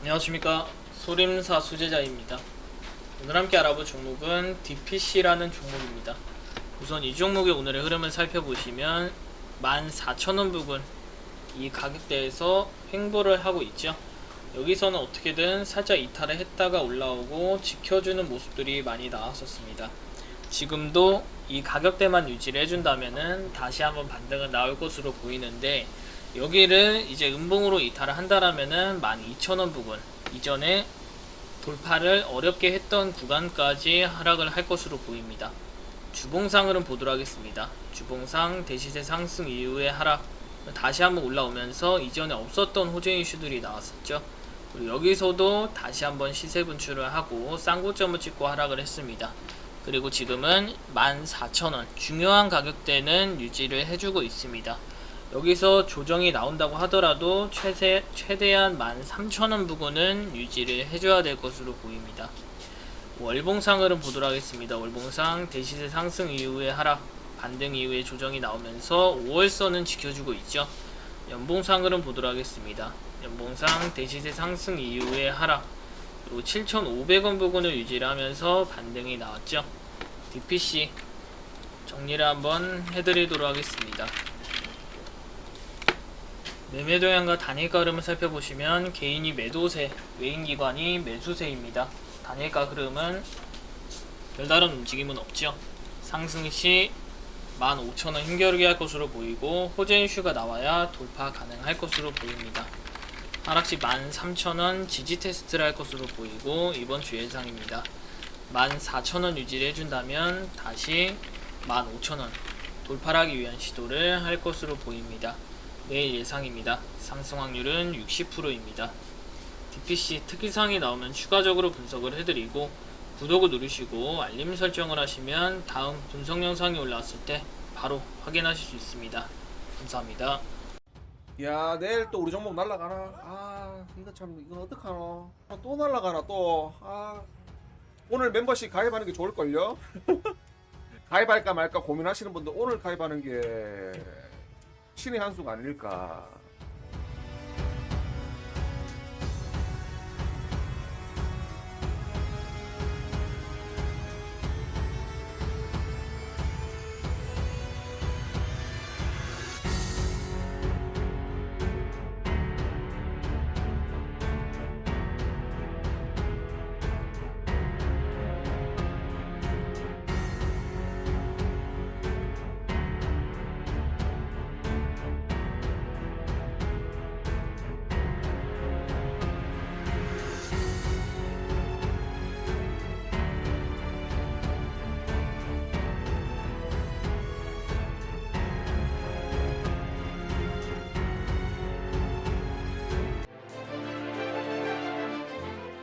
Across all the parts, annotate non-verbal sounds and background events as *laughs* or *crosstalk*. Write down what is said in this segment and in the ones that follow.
안녕하십니까. 소림사 수제자입니다. 오늘 함께 알아볼 종목은 DPC라는 종목입니다. 우선 이 종목의 오늘의 흐름을 살펴보시면 14,000원 부근 이 가격대에서 횡보를 하고 있죠. 여기서는 어떻게든 살짝 이탈을 했다가 올라오고 지켜주는 모습들이 많이 나왔었습니다. 지금도 이 가격대만 유지를 해준다면은 다시 한번 반등은 나올 것으로 보이는데 여기를 이제 음봉으로 이탈을 한다라면은 12,000원 부근 이전에 돌파를 어렵게 했던 구간까지 하락을 할 것으로 보입니다. 주봉상으로는 보도록 하겠습니다. 주봉상 대시세 상승 이후의 하락 다시 한번 올라오면서 이전에 없었던 호재 이슈들이 나왔었죠. 그리고 여기서도 다시 한번 시세 분출을 하고 쌍고점을 찍고 하락을 했습니다. 그리고 지금은 14,000원 중요한 가격대는 유지를 해주고 있습니다. 여기서 조정이 나온다고 하더라도 최세, 최대한 13,000원 부근은 유지를 해줘야 될 것으로 보입니다. 월봉상으로 보도록 하겠습니다. 월봉상 대시세 상승 이후에 하락, 반등 이후에 조정이 나오면서 5월선은 지켜주고 있죠. 연봉상으로 보도록 하겠습니다. 연봉상 대시세 상승 이후에 하락, 그리고 7,500원 부근을 유지를 하면서 반등이 나왔죠. DPC 정리를 한번 해드리도록 하겠습니다. 매매 동향과 단일가 흐름을 살펴보시면 개인이 매도세, 외인기관이 매수세입니다. 단일가 흐름은 별다른 움직임은 없죠. 상승 시 15,000원 힘겨루게 할 것으로 보이고 호재 이슈가 나와야 돌파 가능할 것으로 보입니다. 하락 시 13,000원 지지 테스트를 할 것으로 보이고 이번 주 예상입니다. 14,000원 유지를 해준다면 다시 15,000원 돌파하기 위한 시도를 할 것으로 보입니다. 내일 예상입니다. 상승 확률은 60%입니다. DPC 특이사항이 나오면 추가적으로 분석을 해드리고 구독을 누르시고 알림 설정을 하시면 다음 분석 영상이 올라왔을 때 바로 확인하실 수 있습니다. 감사합니다. 야 내일 또 우리 종목 날라가나? 아 이거 참 이거 어떡하노? 아, 또 날라가나 또? 아 오늘 멤버십 가입하는 게 좋을걸요? *laughs* 가입할까 말까 고민하시는 분들 오늘 가입하는 게 신의 한 수가 아닐까?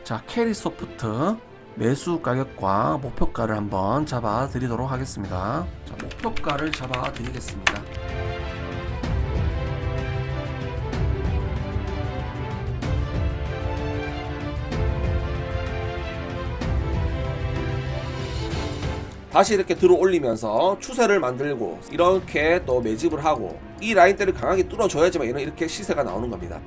자, 캐리 소프트 매수 가격과 목표가를 한번 잡아 드리도록 하겠습니다. 자, 목표가를 잡아 드리겠습니다. 다시 이렇게 들어 올리면서 추세를 만들고 이렇게 또 매집을 하고 이 라인대를 강하게 뚫어줘야지만 이런 이렇게 시세가 나오는 겁니다.